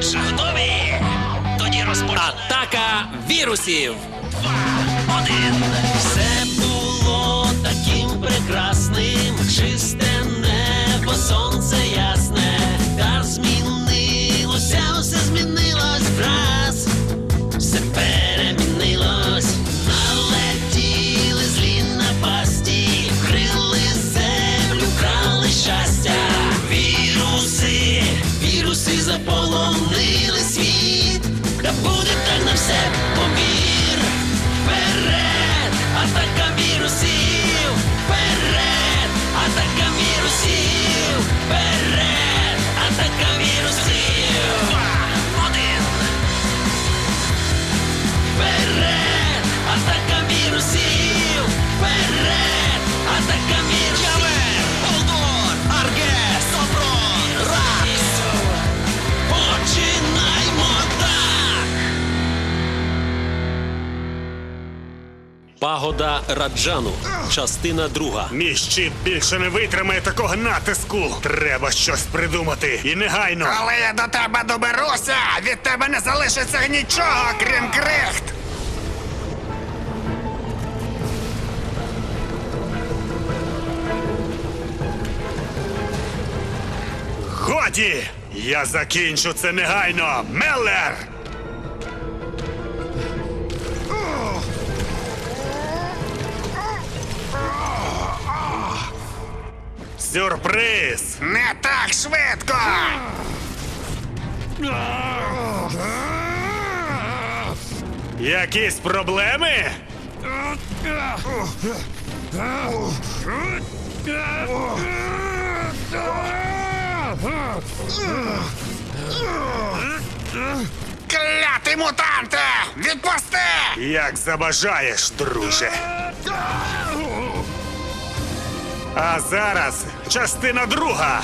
Отже, готові? Тоді розпочнемо. Атака вірусів! Один. Все було таким прекрасним, чисте небо, сонце Пагода Раджану. Частина друга. Мій щит більше не витримає такого натиску. Треба щось придумати. І негайно. Коли я до тебе доберуся, від тебе не залишиться нічого, крім крихт. Годі! Я закінчу це негайно. Меллер! Сюрприз! Не так швидко. Якісь проблеми? Клятий мутанте! Відпусти! Як забажаєш, друже. А зараз частина друга.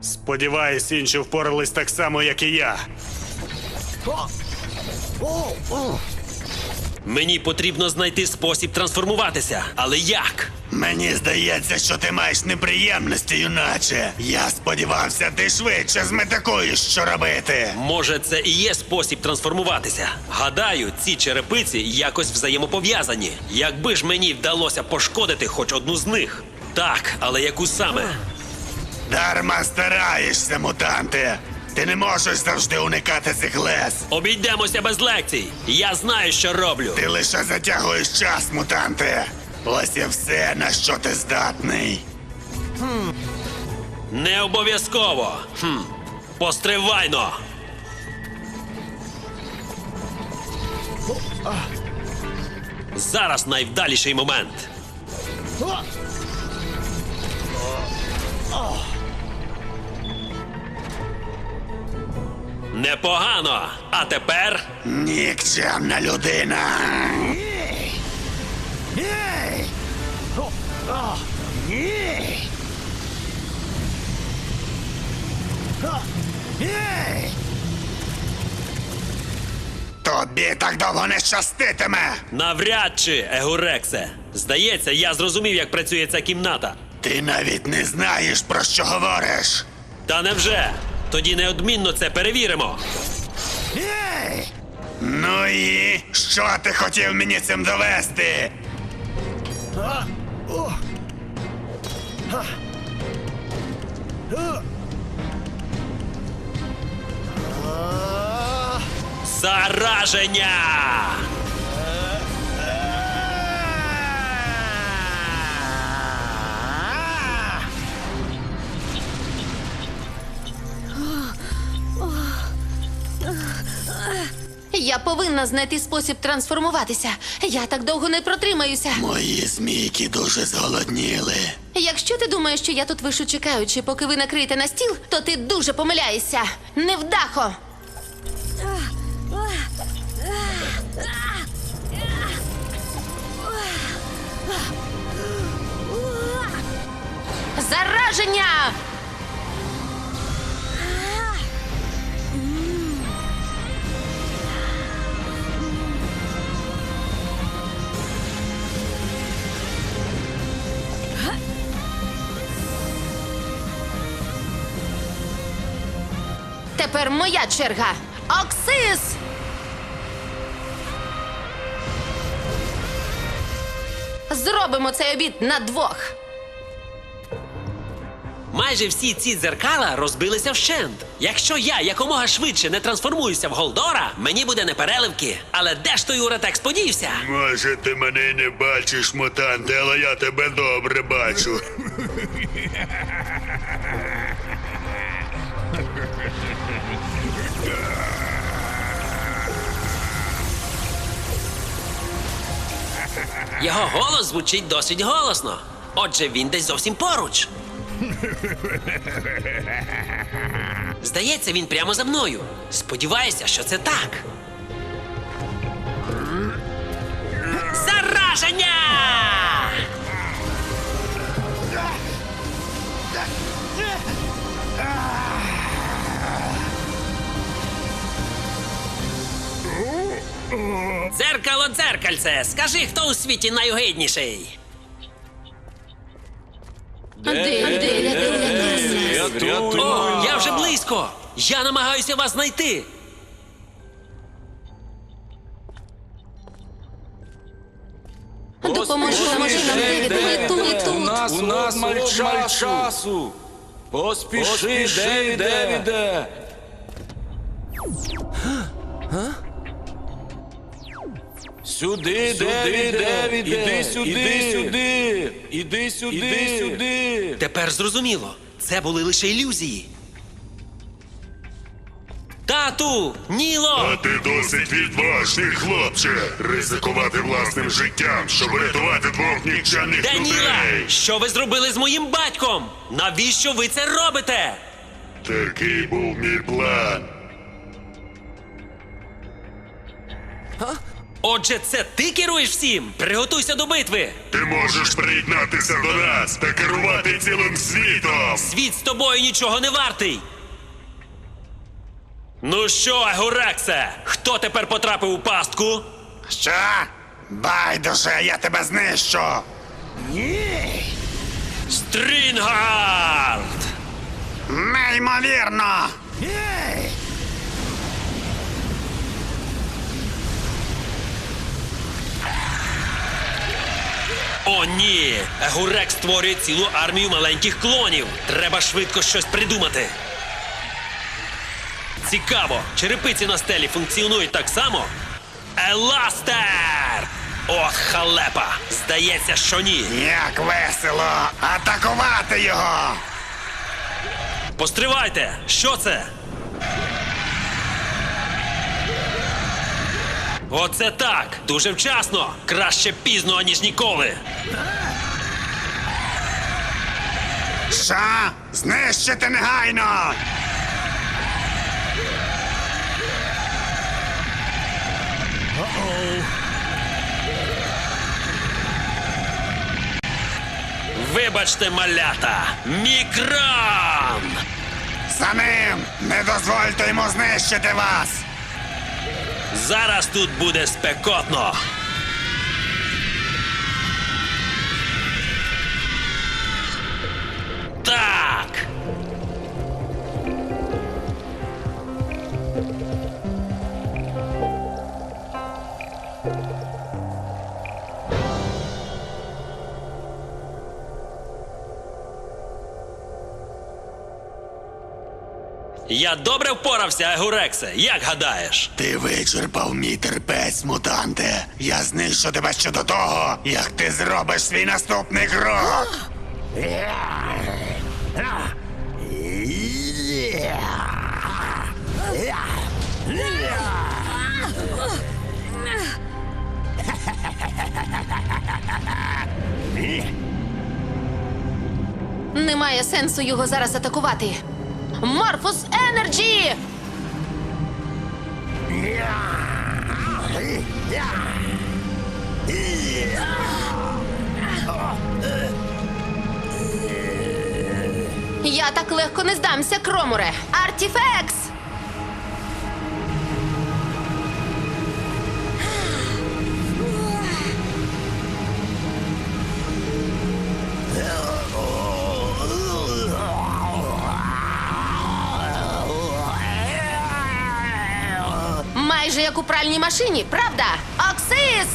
Сподіваюсь, інші впорались так само, як і я. Мені потрібно знайти спосіб трансформуватися. Але як? Мені здається, що ти маєш неприємності, юначе. Я сподівався, ти швидше зметикуєш, що робити. Може, це і є спосіб трансформуватися. Гадаю, ці черепиці якось взаємопов'язані. Якби ж мені вдалося пошкодити хоч одну з них. Так, але яку саме? Дарма стараєшся, мутанте. Ти не можеш завжди уникати цих лез. Обійдемося без лекцій. Я знаю, що роблю. Ти лише затягуєш час, мутанте. Ось і все, на що ти здатний. Не обов'язково. Хм. Постривайно. Зараз найвдаліший момент. Непогано. А тепер Нікчемна людина. Тобі так довго не щаститиме. навряд чи, Егурексе. Здається, я зрозумів, як працює ця кімната. Ти навіть не знаєш, про що говориш. Та невже? Тоді неодмінно це перевіримо. Ну і що ти хотів мені цим довести? Зараження! Я повинна знайти спосіб трансформуватися. Я так довго не протримаюся. Мої змійки дуже зголодніли. Якщо ти думаєш, що я тут вишу чекаючи, поки ви накриєте на стіл, то ти дуже помиляєшся. Невдахо! Зараження! Тепер моя черга. Оксис! Зробимо цей обід на двох. Майже всі ці дзеркала розбилися вщент. Якщо я якомога швидше не трансформуюся в Голдора, мені буде непереливки. Але де ж той Уретекс подівся? Може, ти мене не бачиш, мутанте, але я тебе добре бачу. Його голос звучить досить голосно. Отже, він десь зовсім поруч. Здається, він прямо за мною. Сподіваюся, що це так. Зараження! Дзеркало, дзеркальце, скажи, хто у світі найогидніший? О, я вже близько! Я намагаюся вас знайти. Допоможи, допоможи нам, Девід, ми тут, У тут. нас, у нас обмаль часу. Поспіши, Девіде. Девіде. Сюди, Девіде. Іди сюди. Іди сюди. Іди сюди. Іди сюди. Тепер зрозуміло, це були лише ілюзії. Тату! Ніло! А ти досить відважний, хлопче, ризикувати власним життям, щоб врятувати двох нікчемних Даніла! людей. Що ви зробили з моїм батьком? Навіщо ви це робите? Такий був мій план. Отже, це ти керуєш всім? Приготуйся до битви! Ти можеш приєднатися до нас та керувати цілим світом. Світ з тобою нічого не вартий. Ну що, Агурексе, хто тепер потрапив у пастку? Що? Байдуже, я тебе знищу. Стрінгард! Неймовірно. О, ні! Егурек створює цілу армію маленьких клонів. Треба швидко щось придумати. Цікаво, черепиці на стелі функціонують так само? Еластер! Ох, халепа! Здається, що ні. Як весело атакувати його. Постривайте! Що це? Оце так! Дуже вчасно! Краще пізно, ніж ніколи! Що? Знищити негайно. Вибачте, малята! Мікран! За ним! Не дозвольте йому знищити вас! Зараз тут буде спекотно. Я добре впорався, Егурексе. Як гадаєш? Ти вичерпав мій терпець, мутанте. Я знищу тебе ще до того, як ти зробиш свій наступний крок. Немає сенсу його зараз атакувати. Морфус Енерджі! Я так легко не здамся, Кромуре. Артіфекс! Як у пральній машині, правда? Оксис!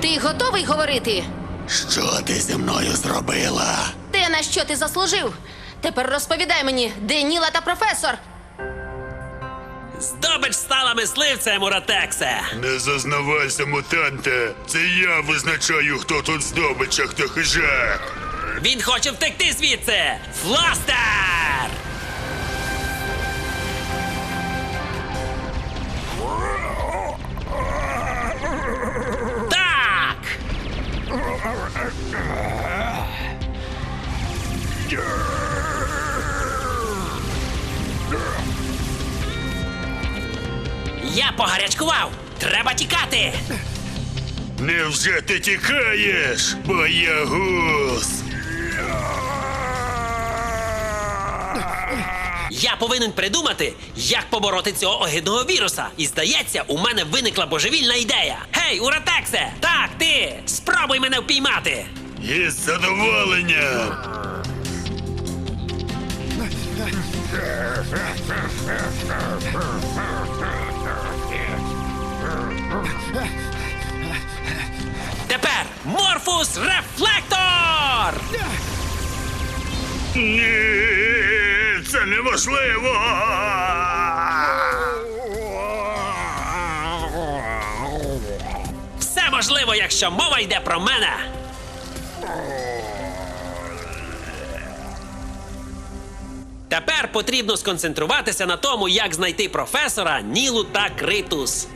Ти готовий говорити? Що ти зі мною зробила? Те, на що ти заслужив? Тепер розповідай мені, де Ніла та професор. Здобич стала мисливцем, Уратексе! Не зазнавайся, мутанте. Це я визначаю, хто тут здобич, а хто хижак. Він хоче втекти звідси! Фластер! Так! Я погарячкував! Треба тікати! Невже ти тікаєш, боягуз? Я повинен придумати, як побороти цього огидного віруса. І здається, у мене виникла божевільна ідея. Гей, Уратексе! Так, ти! Спробуй мене впіймати! Із задоволенням. Морфус Рефлектор! Ні, це неможливо. Все можливо, якщо мова йде про мене. Тепер потрібно сконцентруватися на тому, як знайти професора, Нілу та Критус.